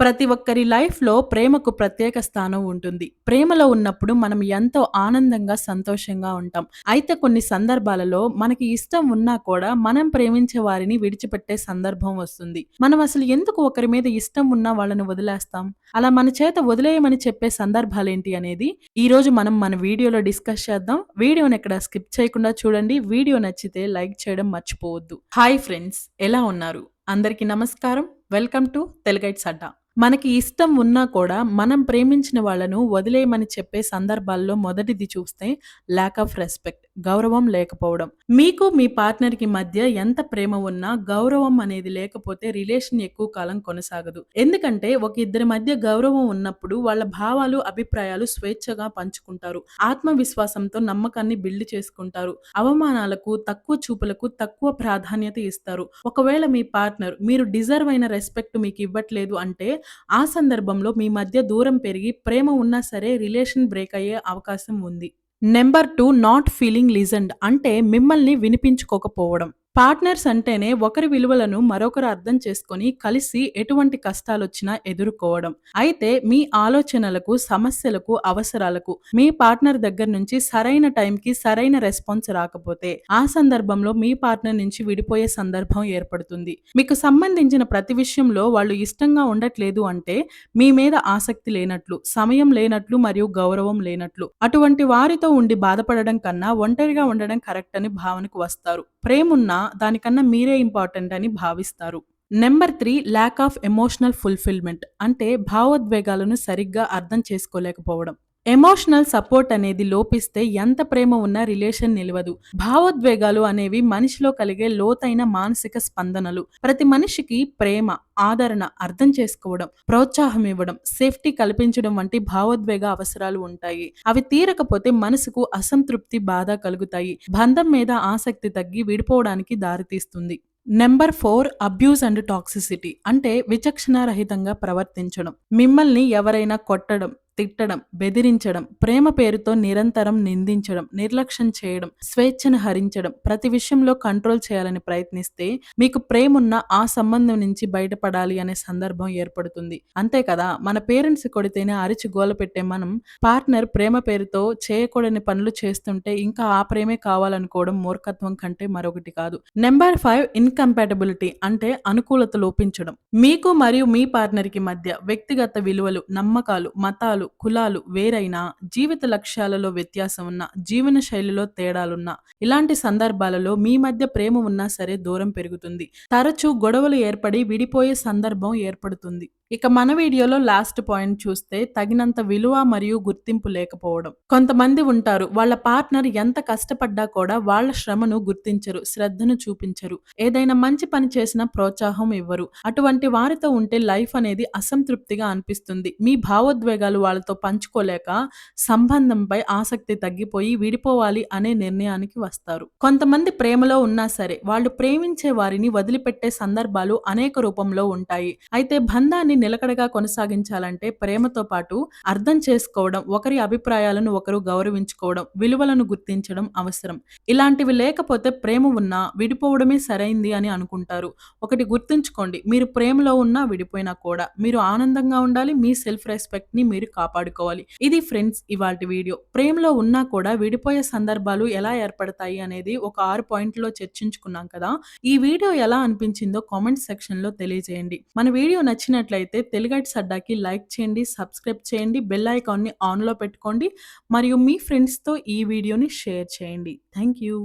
ప్రతి ఒక్కరి లైఫ్‌లో ప్రేమకు ప్రత్యేక స్థానం ఉంటుంది. ప్రేమలో ఉన్నప్పుడు మనం ఎంతో ఆనందంగా, సంతోషంగా ఉంటాం. అయితే కొన్ని సందర్భాలలో మనకి ఇష్టం ఉన్నా కూడా మనం ప్రేమించే వారిని విడిచిపెట్టే సందర్భం వస్తుంది. మనం అసలు ఎందుకు ఒకరి మీద ఇష్టం ఉన్న వాళ్ళని వదిలేస్తాం? అలా మన చేత వదిలేయమని చెప్పే సందర్భాలేంటి అనేది ఈ రోజు మనం మన వీడియోలో డిస్కస్ చేద్దాం. వీడియోని ఎక్కడ స్కిప్ చేయకుండా చూడండి. వీడియో నచ్చితే లైక్ చేయడం మర్చిపోవద్దు. హాయ్ ఫ్రెండ్స్ ఎలా ఉన్నారు? అందరికీ నమస్కారం. Welcome to Teluguites Adda. మనకి ఇష్టం ఉన్నా కూడా మనం ప్రేమించిన వాళ్ళను వదిలేయమని చెప్పే సందర్భాల్లో మొదటిది చూస్తే ల్యాక్ ఆఫ్ రెస్పెక్ట్ గౌరవం లేకపోవడం. మీకు మీ పార్ట్నర్కి మధ్య ఎంత ప్రేమ ఉన్నా గౌరవం అనేది లేకపోతే రిలేషన్ ఎక్కువ కాలం కొనసాగదు. ఎందుకంటే ఒక ఇద్దరి మధ్య గౌరవం ఉన్నప్పుడు వాళ్ళ భావాలు అభిప్రాయాలు స్వేచ్ఛగా పంచుకుంటారు. ఆత్మవిశ్వాసంతో నమ్మకాన్ని బిల్డ్ చేసుకుంటారు. అవమానాలకు తక్కువ చూపులకు తక్కువ ప్రాధాన్యత ఇస్తారు. ఒకవేళ మీ పార్ట్నర్ మీరు డిజర్వ్ అయిన రెస్పెక్ట్ మీకు ఇవ్వట్లేదు అంటే ఆ సందర్భంలో మీ మధ్య దూరం పెరిగి ప్రేమ ఉన్నా సరే రిలేషన్ బ్రేక్ అయ్యే అవకాశం ఉంది. Number two not feeling listened అంటే మిమ్మల్ని వినిపించుకోకపోవడం. పార్ట్నర్స్ అంటేనే ఒకరి విలువలను మరొకరు అర్థం చేసుకొని కలిసి ఎటువంటి కష్టాలొచ్చినా ఎదుర్కోవడం. అయితే మీ ఆలోచనలకు సమస్యలకు అవసరాలకు మీ పార్ట్నర్ దగ్గర నుంచి సరైన టైంకి సరైన రెస్పాన్స్ రాకపోతే ఆ సందర్భంలో మీ పార్ట్నర్ నుంచి విడిపోయే సందర్భం ఏర్పడుతుంది. మీకు సంబంధించిన ప్రతి విషయంలో వాళ్ళు ఇష్టంగా ఉండట్లేదు అంటే మీ మీద ఆసక్తి లేనట్లు సమయం లేనట్లు మరియు గౌరవం లేనట్లు అటువంటి వారితో ఉండి బాధపడడం కన్నా ఒంటరిగా ఉండడం కరెక్ట్ అని భావనకు వస్తారు. ప్రేమున్నా దానికన్నా మీరే ఇంపార్టెంట్ అని భావిస్తారు. Number three lack of emotional fulfilment అంటే భావోద్వేగాలను సరిగ్గా అర్థం చేసుకోలేకపోవడం. ఎమోషనల్ సపోర్ట్ అనేది లోపిస్తే ఎంత ప్రేమ ఉన్నా రిలేషన్ నిలవదు. భావోద్వేగాలు అనేవి మనిషిలో కలిగే లోతైన మానసిక స్పందనలు. ప్రతి మనిషికి ప్రేమ ఆదరణ అర్థం చేసుకోవడం ప్రోత్సాహం ఇవ్వడం సేఫ్టీ కల్పించడం వంటి భావోద్వేగ అవసరాలు ఉంటాయి. అవి తీరకపోతే మనసుకు అసంతృప్తి బాధ కలుగుతాయి. బంధం మీద ఆసక్తి తగ్గి విడిపోవడానికి దారితీస్తుంది. Number four abuse and toxicity అంటే విచక్షణారహితంగా ప్రవర్తించడం. మిమ్మల్ని ఎవరైనా కొట్టడం తిట్టడం బెదిరించడం ప్రేమ పేరుతో నిరంతరం నిందించడం నిర్లక్ష్యం చేయడం స్వేచ్ఛను హరించడం ప్రతి విషయంలో కంట్రోల్ చేయాలని ప్రయత్నిస్తే మీకు ప్రేమున్న ఆ సంబంధం నుంచి బయటపడాలి అనే సందర్భం ఏర్పడుతుంది. అంతే కదా మన పేరెంట్స్ కొడితేనే అరిచి గోల పెట్టే మనం పార్ట్నర్ ప్రేమ పేరుతో చేయకూడని పనులు చేస్తుంటే ఇంకా ఆ ప్రేమే కావాలనుకోవడం మూర్ఖత్వం కంటే మరొకటి కాదు. నెంబర్ ఫైవ్ ఇన్కంపాటబిలిటీ అంటే అనుకూలత లోపించడం. మీకు మరియు మీ పార్ట్నర్కి మధ్య వ్యక్తిగత విలువలు నమ్మకాలు మతాలు కులాలు వేరైనా జీవిత లక్ష్యాలలో వ్యత్యాసం ఉన్నా జీవన శైలిలో తేడాలున్నా ఇలాంటి సందర్భాలలో మీ మధ్య ప్రేమ ఉన్నా సరే దూరం పెరుగుతుంది. తరచూ గొడవలు ఏర్పడి విడిపోయే సందర్భం ఏర్పడుతుంది. ఇక మన వీడియోలో లాస్ట్ పాయింట్ చూస్తే తగినంత విలువ మరియు గుర్తింపు లేకపోవడం. కొంతమంది ఉంటారు వాళ్ళ పార్ట్నర్ ఎంత కష్టపడ్డా కూడా వాళ్ళ శ్రమను గుర్తించరు శ్రద్ధను చూపించరు. ఏదైనా మంచి పని చేసిన ప్రోత్సాహం ఇవ్వరు. అటువంటి వారితో ఉంటే లైఫ్ అనేది అసంతృప్తిగా అనిపిస్తుంది. మీ భావోద్వేగాలు వాళ్ళతో పంచుకోలేక సంబంధంపై ఆసక్తి తగ్గిపోయి విడిపోవాలి అనే నిర్ణయానికి వస్తారు. కొంతమంది ప్రేమలో ఉన్నా సరే వాళ్ళు ప్రేమించే వారిని వదిలిపెట్టే సందర్భాలు అనేక రూపంలో ఉంటాయి. అయితే బంధాన్ని నిలకడగా కొనసాగించాలంటే ప్రేమతో పాటు అర్థం చేసుకోవడం ఒకరి అభిప్రాయాలను ఒకరు గౌరవించుకోవడం విలువలను గుర్తించడం అవసరం. ఇలాంటివి లేకపోతే ప్రేమ ఉన్నా విడిపోవడమే సరైంది అని అనుకుంటారు. ఒకటి గుర్తుంచుకోండి మీరు ప్రేమలో ఉన్నా విడిపోయినా కూడా మీరు ఆనందంగా ఉండాలి మీ సెల్ఫ్ రెస్పెక్ట్ని మీరు కాపాడుకోవాలి. ఇది ఫ్రెండ్స్ ఇవాటి వీడియో. ప్రేమలో ఉన్నా కూడా విడిపోయే సందర్భాలు ఎలా ఏర్పడతాయి అనేది ఒక ఆరు పాయింట్లో చర్చించుకున్నాం కదా. ఈ వీడియో ఎలా అనిపించిందో కామెంట్ సెక్షన్లో తెలియజేయండి. మన వీడియో నచ్చినట్లయితే నచ్చినట్లయితే తెలుగైట్స్ అడ్డాకి లైక్ చేయండి సబ్స్క్రైబ్ చేయండి బెల్ ఐకాన్ని ఆన్లో పెట్టుకోండి మరియు మీ ఫ్రెండ్స్తో ఈ వీడియోని షేర్ చేయండి. Thank you.